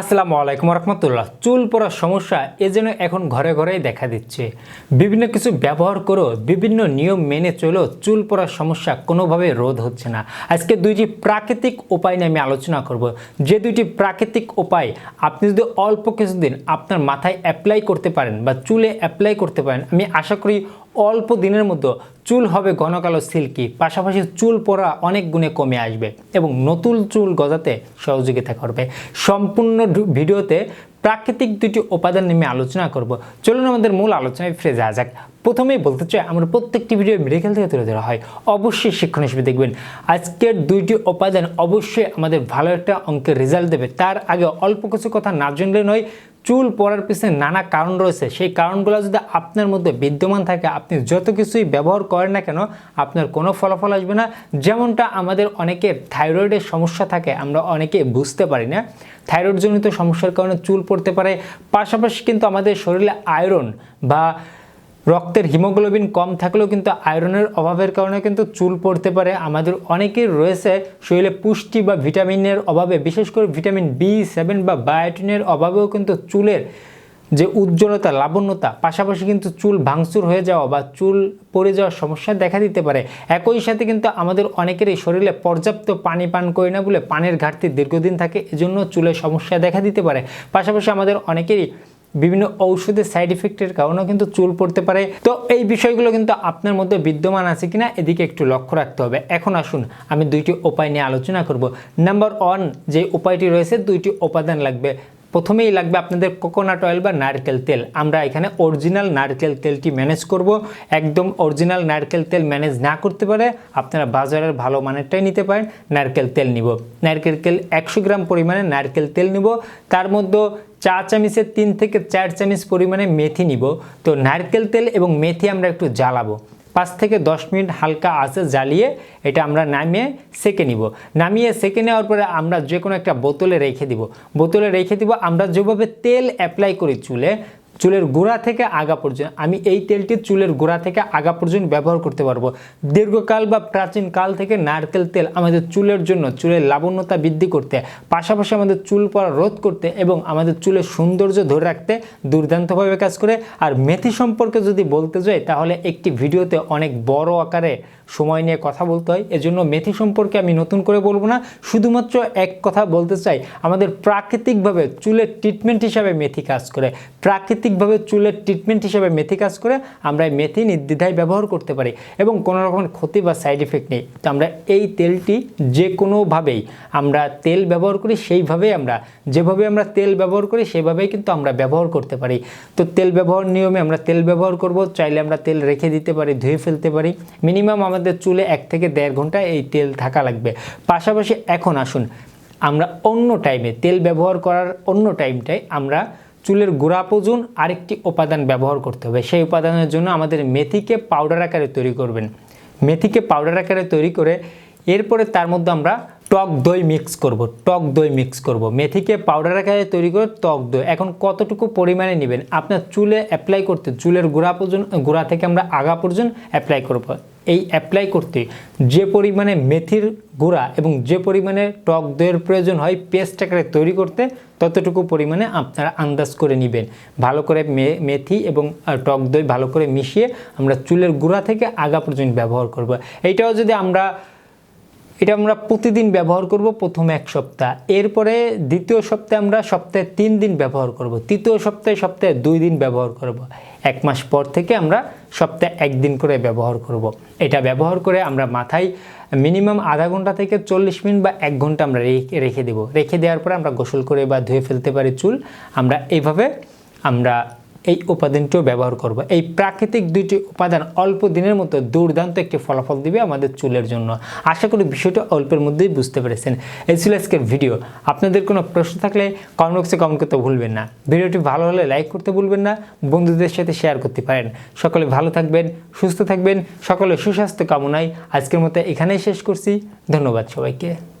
আসসালামু আলাইকুম রহমতুল্লাহ। চুল পড়ার সমস্যা এ যেন এখন ঘরে ঘরেই দেখা দিচ্ছে। বিভিন্ন কিছু ব্যবহার করো বিভিন্ন নিয়ম মেনে চলো চুল পড়ার সমস্যা কোনোভাবে রোধ হচ্ছে না। আজকে দুইটি প্রাকৃতিক উপায় নিয়ে আমি আলোচনা করব। যে দুইটি প্রাকৃতিক উপায় আপনি যদি অল্প কিছুদিন আপনার মাথায় অ্যাপ্লাই করতে পারেন বা চুলে অ্যাপ্লাই করতে পারেন, আমি আশা করি অল্প দিনের মধ্যে চুল হবে ঘন কালো সিল্কি, পাশাপাশি চুল পড়া অনেক গুণে কমে আসবে এবং নতুন চুল গজাতে সহযোগিতা করবে। সম্পূর্ণ ভিডিওতে প্রাকৃতিক দুটি উপাদান নিয়ে আলোচনা করব। চলুন আমাদের মূল আলোচনায় ফিরে যাওয়া যাক। প্রথমেই বলতে চাই, আমরা প্রত্যেকটি ভিডিও মেডিকেল থেকে তুলে ধরা হয়। অবশ্যই শিক্ষণ হিসেবে দেখবেন, আজকের দুইটি উপাদান অবশ্যই আমাদের ভালো একটা অঙ্কের রেজাল্ট দেবে। তার আগে অল্প কিছু কথা না জানলে নয় চুল পড়ার পিছনে নানা কারণ রয়েছে। সেই কারণগুলো যদি আপনার মধ্যে বিদ্যমান থাকে, আপনি যত কিছুই ব্যবহার করেন না কেন, আপনার কোনো ফলাফল আসবে না। যেমনটা আমাদের অনেকে থাইরয়েডের সমস্যা থাকে, আমরা অনেকে বুঝতে পারি না। থাইরয়েডজনিত সমস্যার কারণে চুল পড়তে পারে। পাশাপাশি কিন্তু আমাদের শরীরে আয়রন বা রক্তের হিমোগ্লোবিন কম থাকলেও কিন্তু আয়রনের অভাবের কারণে কিন্তু চুল পড়তে পারে। আমাদের অনেকের রয়েছে শরীরে পুষ্টি বা ভিটামিনের অভাবে, বিশেষ করে ভিটামিন বি, সেভেন বা বায়োটিনের অভাবেও কিন্তু চুলের যে উজ্জ্বলতা, লাবণ্যতা, পাশাপাশি কিন্তু চুল ভাঙচুর হয়ে যাওয়া বা চুল পড়ে যাওয়ার সমস্যা দেখা দিতে পারে। একই সাথে কিন্তু আমাদের অনেকেরই শরীরে পর্যাপ্ত পানি পান করি না বলে পানির ঘাটতি দীর্ঘদিন থাকে, এজন্য চুলের সমস্যা দেখা দিতে পারে। পাশাপাশি আমাদের অনেকেরই বিভিন্ন ঔষধের সাইড ইফেক্টের কারণেও কিন্তু চুল পড়তে পারে। তো এই বিষয়গুলো কিন্তু আপনার মধ্যে বিদ্যমান আছে কিনা এদিকে একটু লক্ষ্য রাখতে হবে। এখন আসুন, আমি দুইটি উপায় নিয়ে আলোচনা করব। নাম্বার ওয়ান যে উপায়টি রয়েছে, দুইটি উপাদান লাগবে। প্রথমেই লাগবে আপনাদের কোকোনাট অয়েল বা নারকেল তেল। আমরা এখানে অরিজিনাল নারকেল তেলটি ম্যানেজ করব। একদম অরিজিনাল নারকেল তেল ম্যানেজ না করতে পারে, আপনারা বাজারের ভালো মানেরটাই নিতে পারেন। নারকেল তেল নিব। নারকেল তেল একশো গ্রাম পরিমাণে নারকেল তেল নিব। তার মধ্যে চা চামিচের তিন থেকে চার চামিচ পরিমাণে মেথি নিব। তো নারকেল তেল এবং মেথি আমরা একটু জ্বালাবো। পাঁচ থেকে দশ মিনিট হালকা আঁচে জ্বালিয়ে এটা আমরা নামিয়ে সেকে নিব। নামিয়ে সেকে নেওয়ার পরে আমরা যে কোনো একটা বোতলে রেখে দিব। বোতলে রেখে দিব। আমরা যেভাবে তেল অ্যাপ্লাই করি চুলে চুলের গোড়া থেকে আগা পর্যন্ত, আমি এই তেলটি চুলের গোড়া থেকে আগা পর্যন্ত ব্যবহার করতে পারব। দীর্ঘকাল বা প্রাচীন কাল থেকে নারকেল তেল আমাদের চুলের জন্য, চুলের লাবণ্যতা বৃদ্ধি করতে, পাশাপাশি আমাদের চুল পড়া রোধ করতে এবং আমাদের চুলের সৌন্দর্য ধরে রাখতে দুর্দান্তভাবে কাজ করে। আর মেথি সম্পর্কে যদি বলতে যাই, তাহলে একটি ভিডিওতে অনেক বড় আকারে সময় নিয়ে কথা বলতে হয়। এজন্য মেথি সম্পর্কে আমি নতুন করে বলব না। শুধুমাত্র এক কথা বলতে চাই, আমাদের প্রাকৃতিকভাবে চুলের ট্রিটমেন্ট হিসাবে মেথি কাজ করে। প্রাকৃতিকভাবে চুলের ট্রিটমেন্ট হিসাবে মেথি কাজ করে আমরা এই মেথি নির্দ্বিধায় ব্যবহার করতে পারি এবং কোনো রকমের ক্ষতি বা সাইড এফেক্ট নেই। তো আমরা এই তেলটি যে কোনোভাবেই আমরা তেল ব্যবহার করি, সেইভাবেই আমরা, যেভাবে আমরা তেল ব্যবহার করি, সেভাবেই কিন্তু আমরা ব্যবহার করতে পারি। তো তেল ব্যবহার নিয়মে আমরা তেল ব্যবহার করব, চাইলে আমরা তেল রেখে দিতে পারি, ধুয়ে ফেলতে পারি। মিনিমাম আমাদের চুলে এক থেকে দেড় ঘণ্টা এই তেল থাকা লাগবে। পাশাপাশি এখন আসুন, আমরা অন্য টাইমে তেল ব্যবহার করার অন্য টাইমটায় আমরা চুলের গোড়া পর্যন্ত আরেকটি উপাদান ব্যবহার করতে হবে। সেই উপাদানের জন্য আমাদের মেথিকে পাউডার আকারে তৈরি করবেন। মেথিকে পাউডার আকারে তৈরি করে এরপরে তার মধ্যে আমরা টক দই মিক্স করব, টক দই মিক্স করব। মেথিকে পাউডার আকারে তৈরি করে টক দই। এখন কতটুকু পরিমাণে নেবেন? আপনার চুলে অ্যাপ্লাই করতে, চুলের গোড়া পর্যন্ত, গোড়া থেকে আমরা আগা পর্যন্ত অ্যাপ্লাই করব। এই অ্যাপ্লাই করতে যে পরিমাণে মেথির গুঁড়া এবং যে পরিমাণে টক দইয়ের প্রয়োজন হয় পেস্ট আকারে তৈরি করতে ততটুকু পরিমাণে আপনারা আন্দাজ করে নেবেন। ভালো করে মেথি এবং টক দই ভালো করে মিশিয়ে আমরা চুলের গুঁড়া থেকে আগা পর্যন্ত ব্যবহার করব। এইটাও যদি আমরা, এটা আমরা প্রতিদিন ব্যবহার করব প্রথম এক সপ্তাহ। এরপরে দ্বিতীয় সপ্তাহে আমরা সপ্তাহে তিন দিন ব্যবহার করব। তৃতীয় সপ্তাহে সপ্তাহে দুই দিন ব্যবহার করব। এক মাস পর থেকে আমরা সপ্তাহে একদিন করে ব্যবহার করব। এটা ব্যবহার করে আমরা মাথায় মিনিমাম আধা ঘণ্টা থেকে চল্লিশ মিনিট বা এক ঘণ্টা আমরা রেখে দেবো। রেখে দেওয়ার পরে আমরা গোসল করে বা ধুয়ে ফেলতে পারি চুল। আমরা এইভাবে আমরা এই উপাদানটিও ব্যবহার করব। এই প্রাকৃতিক দুইটি উপাদান অল্প দিনের মতো দুর্দান্ত একটি ফলাফল দিবে আমাদের চুলের জন্য। আশা করি বিষয়টা অল্পের মধ্যেই বুঝতে পেরেছেন। এই ছিল আজকের ভিডিও। আপনাদের কোনো প্রশ্ন থাকলে কমেন্ট বক্সে কমেন্ট করতে ভুলবেন না। ভিডিওটি ভালো হলে লাইক করতে ভুলবেন না। বন্ধুদের সাথে শেয়ার করতে পারেন। সকলে ভালো থাকবেন, সুস্থ থাকবেন সকলে সুস্বাস্থ্য কামনায় আজকের মতো এখানেই শেষ করছি। ধন্যবাদ সবাইকে।